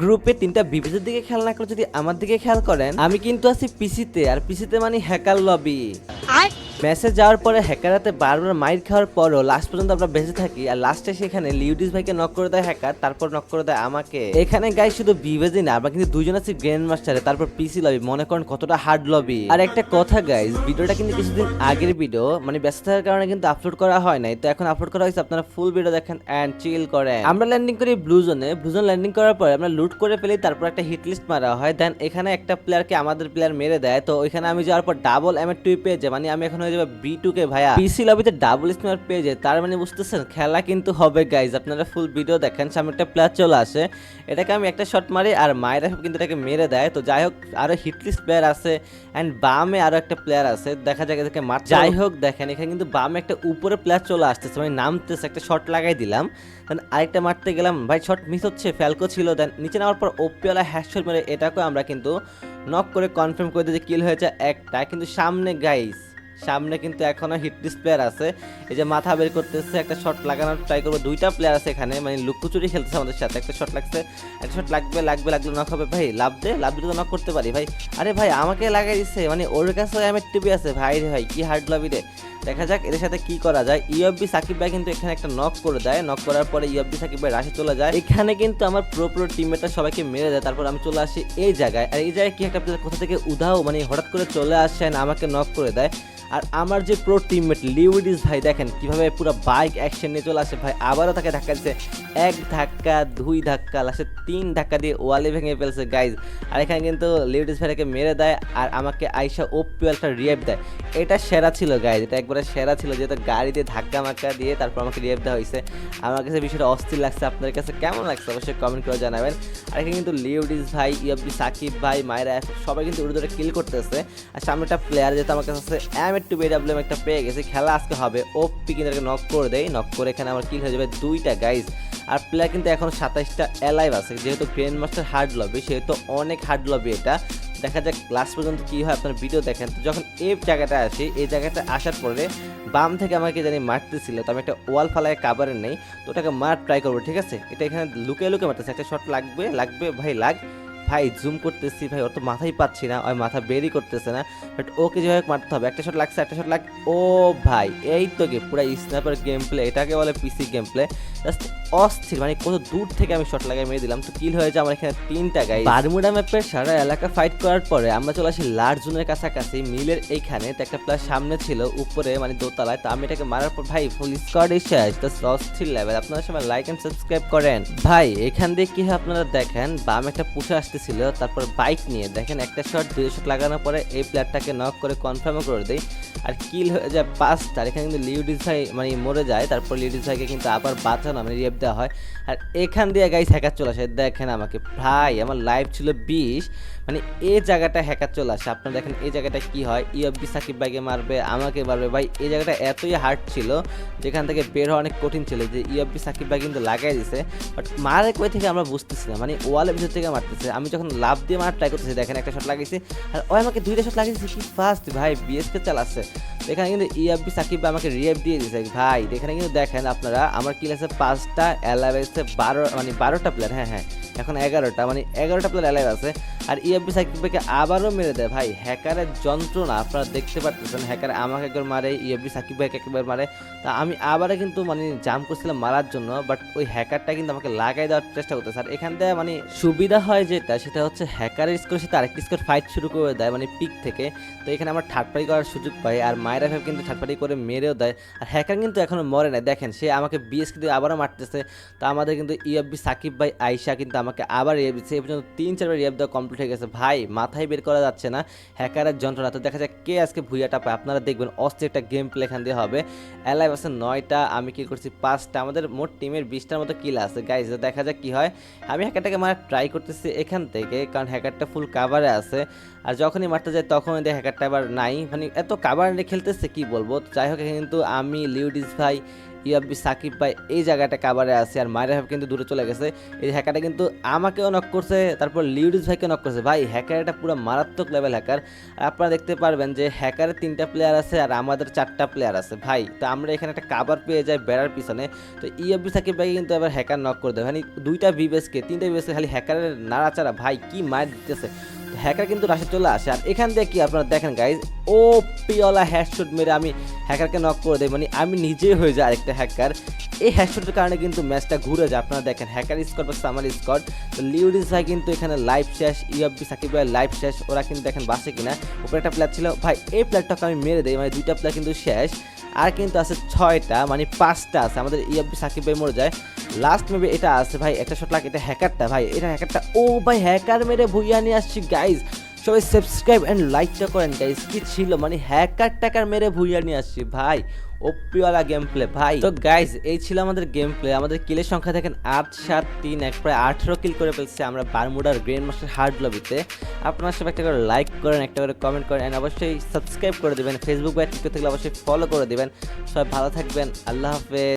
গ্রুপে তিনটা বিপদের দিকে খেয়াল না করে যদি আমার দিকে খেয়াল করেন, আমি কিন্তু আছি পিসিতে, আর পিসিতে মানে হ্যাকার লবি। মেসেজ যাওয়ার পরে হ্যাকারাতে বারবার মাইর খাওয়ার পরও লাস্ট পর্যন্ত আমরা বেঁচে থাকি আর লাস্টে সেখানে লিউডিস ভাইকে নক করে দেয় হ্যাকার তারপর নক করে দেয় আমাকে। এখানে গাই শুধু বিবেজি না, আমরা কিন্তু দুজন আছি গ্র্যান্ড মাস্টারে তারপর পিসি লবি মনে করেন কতটা হার্ড লবি আর একটা কথা গাইজ ভিডিওটা কিন্তু কিছুদিন আগের ভিডিও মানে ব্যস্ত থাকার কারণে কিন্তু আপলোড করা হয় নাই, তো এখন আপলোড করা হয়েছে, আপনারা ফুল ভিডিও দেখেন অ্যান্ড চিল করেন। আমরা ল্যান্ডিং করি ব্লু জোনে ব্লু জোন ল্যান্ডিং করার পরে আমরা লুট করে ফেলি, তারপর একটা হিট লিস্ট মারা হয় দেন এখানে একটা প্লেয়ারকে আমাদের প্লেয়ার মেরে দেয়, তো ওইখানে আমি যাওয়ার পর ডাবল এম টু পেয়ে যাই মানে আমি এখন হয়ে যাব বি টু কে ভাইয়া। পিসি লবিতে ডাবল স্মার পেয়ে যায় তার মানে বুঝতেছেন খেলা কিন্তু হবে গাইজ আপনারা ফুল ভিডিও দেখেন সামনে একটা প্লেয়ার চলে আসে এটাকে আমি একটা শট মারি আর মায়েরা কিন্তু এটাকে মেরে দেয় তো যাই হোক আরও হিটলিস্ট প্লেয়ার আছে অ্যান্ড বামে আরও একটা প্লেয়ার আছে দেখা যায় এদেরকে মার যাই হোক দেখেন এখানে কিন্তু বামে একটা উপরে প্লেয়ার চলে আসতেছে মানে নামতেছে একটা শট লাগাই দিলাম দেন আরেকটা মারতে গেলাম ভাই শট মিস হচ্ছে ফ্যালকো ছিল দেন নিচে নামার পর ওপিওলা হ্যাশট মেরে এটাকেও আমরা কিন্তু নক করে কনফার্ম করে দিই যে কিল হয়েছে একটা কিন্তু সামনে গাইস সামনে কিন্তু এখনও হিটলিস্ট প্লেয়ার আছে। এই যে মাথা বের করতেছে, একটা শট লাগানোর ট্রাই করব। দুইটা প্লেয়ার আছে এখানে মানে লুকোচুরি খেলতেছে আমাদের সাথে। একটা শট লাগছে, একটা শট লাগবে লাগবে, লাগলে নক হবে। ভাই, লাভ দে, লাভ দিলে তো নক করতে পারি। ভাই, আরে ভাই, আমাকে লাগাই দিচ্ছে মানে ওর কাছে এমের টিভি আছে। ভাই রে ভাই, কি হার্ড লবি রে। দেখা যাক এদের সাথে কি করা যায়। ইয়ব্বি সাকিব ভাই কিন্তু এখানে একটা নক করে দেয়। নক করার পরে ইয়ব্বি সাকিব ভাই রাশি চলে যায়। এখানে কিন্তু আমার প্রো প্রো টিমমেটরা সবাইকে মেরে দেয়। তারপর আমি চলে আসি এই জায়গায়। আর এই জায়গায় কি একটা কোথা থেকে উধাও মানে হঠাৎ করে চলে আসেন আমাকে নক করে দেয়। আর আমার যে প্রো টিমমেট লিউডিস ভাই, দেখেন কীভাবে পুরো বাইক অ্যাকশন নিয়ে চলে আসে ভাই। আবারও তাকে ধাক্কা দিচ্ছে এক ধাক্কা, দুই ধাক্কা, লাস্টে তিন ধাক্কা দিয়ে ওয়ালে ভেঙে ফেলছে গাইজ আর এখানে কিন্তু লিউডিস ভাইটাকে মেরে দেয় আর আমাকে আইসা ওপি একটা রিয়েপ দেয়। এটা সেরা ছিল গাইজ এটা একবারে সেরা ছিল, যেহেতু গাড়ি দিয়ে ধাক্কা মাক্কা দিয়ে তারপর আমাকে রিয়েপ দেওয়া হয়েছে। আমার কাছে বিষয়টা অস্থির লাগছে। আপনাদের কাছে কেমন লাগছে? অবশ্যই কমেন্ট করে জানাবেন। আর এখানে কিন্তু লিউডিস ভাই ইয়ব্বি সাকিব ভাই, মায়েরা সবাই কিন্তু ধরে কিল করতেছে। আর সামনে একটা প্লেয়ার যেহেতু আমার কাছে আছে এম টু বেডাব্লিউ একটা পেয়ে গেছে। খেলা আজকে হবে ওপি কিন্তু নক করে দেয়। নক করে এখানে আমার কিল হয়ে যাবে দুইটা গাইজ আর প্লেয়ার কিন্তু এখন সাতাইশটা অ্যালাইভ আছে। যেহেতু গ্র্যান্ড মাস্টার হার্ড লবি সেহেতু অনেক হার্ড লবি এটা। দেখা যাক লাস্ট পর্যন্ত কি হয়, আপনার ভিডিও দেখেন। তো যখন এই জায়গাটা আসি, এই জায়গাটা আসার পরে বাম থেকে আমাকে জানি মারতেছিল, তো আমি একটা ওয়াল ফালায় কাবারের নেই। তো ওটাকে মার ট্রাই করব, ঠিক আছে? এটা এখানে লুকে লুকে মারতেছে। একটা শট লাগবে লাগবে, ভাই, লাগ। ভাই জুম করতেছি ভাই, ওর তো মাথাই পাচ্ছি না ওই মাথা বেরি করতেছে না বাট ওকে যেভাবে মারতে হবে। একটা শট লাগছে, একটা শট লাগ ও ভাই, এই তো কি পুরো স্ন্যাপার গেম প্লে এটাকে বলে পিসি গেম প্লে জাস্ট অস্থির মানে কত দূর থেকে আমি শট লাগাই মেরে দিলাম। তো কিল হয়েছে আমার এখানে তিনটা গাই বারমুডা ম্যাপের সারা এলাকা ফাইট করার পরে আমরা চলে আসি লার্জ জোনের কাছাকাছি মিলের এইখানে। তো একটা প্লাস সামনে ছিল, উপরে মানে দোতলায়। তো আমি এটাকে মারার পর, ভাই ফুল স্কোয়াড শেষ তো অস্থির লেভেল আপনারা সবাই লাইক এন্ড সাবস্ক্রাইব করেন। ভাই, এখান দিয়ে কি হয় আপনারা দেখেন, বাম একটা পুষে আসতেছিল, তারপর বাইক নিয়ে। দেখেন, একটা শট দুই শট লাগানোর পরে এই প্লেয়ারটাকে নক করে কনফার্মও করে দেয় আর কিল হয়ে যায় পাঁচটা। এখানে কিন্তু লিউডিস ভাই মানে মরে যায়। তারপর লিউডিস ভাইকে কিন্তু আবার বাঁচানো মানে রিয়েপ দেওয়া হয়। আর এখান দিয়ে গাইস হ্যাকার চলে আসে। দেখেন আমাকে, ভাই আমার লাইভ ছিল বিশ। মানে এই জায়গাটা হ্যাকার চলে আসে। আপনারা দেখেন এই জায়গাটা কি হয়? ইয়ব্বি সাকিব ভাইকে মারবে, আমাকে মারবে। ভাই, এই জায়গাটা এতই হার্ড ছিল, যেখান থেকে বের হওয়া অনেক কঠিন ছিল যে ইয়ব্বি সাকিব ভাই কিন্তু লাগাই দিছে। বাট মারে কই থেকে আমরা বুঝতেছি না। মানে ওয়ালের ভিতর থেকে মারতেছে। আমি যখন লাভ দিয়ে মারার ট্রাই করতেছি, দেখেন একটা শট লাগিয়েছি আর ও আমাকে দুইটা শট লাগিয়েছে কি ফাস্ট ভাই বিএসকে চালাচ্ছে। এখানে কিন্তু ইএফবি সাকিব আমাকে রিয়েপ দিয়ে দিয়েছে। ভাই, এখানে কিন্তু দেখেন আপনারা, আমার কিল আছে পাঁচটা অ্যালাইভ আছে, বারো মানে বারোটা প্লেয়ার হ্যাঁ হ্যাঁ এখন এগারোটা মানে এগারোটা প্লেয়ার অ্যালাইভ আছে। আর ইএফবি সাকিব ভাইকে আবারও মেরে দেয়। ভাই, হ্যাকারের যন্ত্রণা আপনারা দেখতে পাচ্ছেন হ্যাকার আমাকে একবার মারে ইএফবি সাকিব ভাইকে একবার মারে। তা আমি আবারও কিন্তু মানে জাম্প করছিলাম মারার জন্য বাট ওই হ্যাকারটা কিন্তু আমাকে লাগাই দেওয়ার চেষ্টা করতেছে। আর এখান থেকে মানে সুবিধা হয় যেটা, সেটা হচ্ছে হ্যাকারের স্কোর সাথে আরেকটি স্কোর ফাইট শুরু করে দেয় মানে পিক থেকে। তো এখানে আমার পার্টি করার সুযোগ পাই, আর মায়েরা ভাই কিন্তু থার্ড পার্টি করে মেরেও দেয়। আর হ্যাকার কিন্তু এখনও মরে না দেখেন, সে আমাকে বিএসকে দিয়ে আবারও মারতেছে। তো আমাদের কিন্তু ইএফবি সাকিব ভাই আইসা কিন্তু আমাকে আবার রিয়েব দিচ্ছে। এই পর্যন্ত তিন, চারবার রিয়েব দেওয়া কমপ্লিট হয়ে গেছে। ভাই, মাথায় বের করা যাচ্ছে না। হ্যাকারের যন্ত্রণা। তো দেখা যায় কে আজকে ভুইয়াটা পায়। আপনারা দেখবেন অস্থির একটা গেম প্লে এখান দিয়ে হবে। অ্যালাইভ আছে নয়টা, আমি কি করছি পাঁচটা। আমাদের মোট টিমের বিশটার মতো কিল আছে। গাইজ দেখা যাক কি হয়। আমি হ্যাকারটাকে মারা ট্রাই করতেছি এখান থেকে, কারণ হ্যাকারটা ফুল কাভারে আছে। আর যখনই মারতে যায়, তখনই দেখে হ্যাকারটা আবার নাই। মানে এত কাভার নিয়ে খেলতেছে কি বলব? যাই হোক কিন্তু আমি লিউডিস ভাই ইয়াব্বি সাকিব ভাই এই জায়গাটা কাবারে আছে আর মায়ের ভাই কিন্তু দূরে চলে গেছে। এই হ্যাকারটা কিন্তু আমাকেও নক করছে, তারপর লিউডিস ভাইকে নক করছে। ভাই হ্যাকার এটা পুরো মারাত্মক লেভেল হ্যাকার আর আপনারা দেখতে পারবেন যে হ্যাকারের তিনটা প্লেয়ার আছে আর আমাদের চারটা প্লেয়ার আছে। ভাই, তো আমরা এখানে একটা কাবার পেয়ে যাই বেড়ার পিছনে। তো ইয়াব্বি সাকিব ভাই কিন্তু এবার হ্যাকার নক করে দেবে। মানে দুইটা বিবেসকে তিনটা বিবেসকে খালি হ্যাকারের নাড়াচাড়া। ভাই, কি মার দিতেছে? হ্যাকার কিন্তু রাশে চলে আসে। আর এখান থেকে কি আপনারা দেখেন গাইজ ও পিওলা হ্যাশশুট মেরে আমি হ্যাকারকে নক করে দেয় মানে আমি নিজেই হয়ে যাই আরেকটা হ্যাকার এই হ্যাশশুটের কারণে কিন্তু ম্যাচটা ঘুরে যায়। আপনারা দেখেন হ্যাকার স্কট বা আমার স্কট লিউডিস ভাই কিন্তু এখানে লাইভ শেষ ইউএফবি সাকিব ভাই লাইভ শেষ। ওরা কিন্তু দেখেন বাসে কিনা। উপরে একটা প্লেয়ার ছিল। ভাই, এই প্লেয়ারটাকে আমি মেরে দেই। মানে দুইটা প্লেয়ার কিন্তু শেষ। আর কিন্তু আছে ছয়টা মানে পাঁচটা আছে। আমাদের ইউএফবি সাকিব ভাই মরে যায়। লাস্ট মেবি এটা আছে ভাই, একটা শট লাগ এটা হ্যাকারটা ভাই, এটা হ্যাকারটা ও ভাই হ্যাকার মেরে ভুইয়া নিয়ে আসছি গাইজ সবাই সাবস্ক্রাইব অ্যান্ড লাইকটা করেন গাইজ কি ছিল? মানে হ্যাকার টাকার মেরে ভুইয়া নিয়ে আসছি ভাই ওপিওয়ালা গেম প্লে ভাই। তো গাইজ এই ছিল আমাদের গেম প্লে আমাদের কিলের সংখ্যা দেখেন আট, সাত, তিন, এক, প্রায় আঠেরো কিল করে ফেলছে আমরা বারমুডার গ্রেন মাস্টার হার্ড লবিতে আপনার সব একটা করে লাইক করেন, একটা করে কমেন্ট করেন, and অবশ্যই সাবস্ক্রাইব করে দেবেন। ফেসবুক বা টিকটক থেকে অবশ্যই ফলো করে দেবেন। সবাই ভালো থাকবেন, আল্লাহ হাফেজ।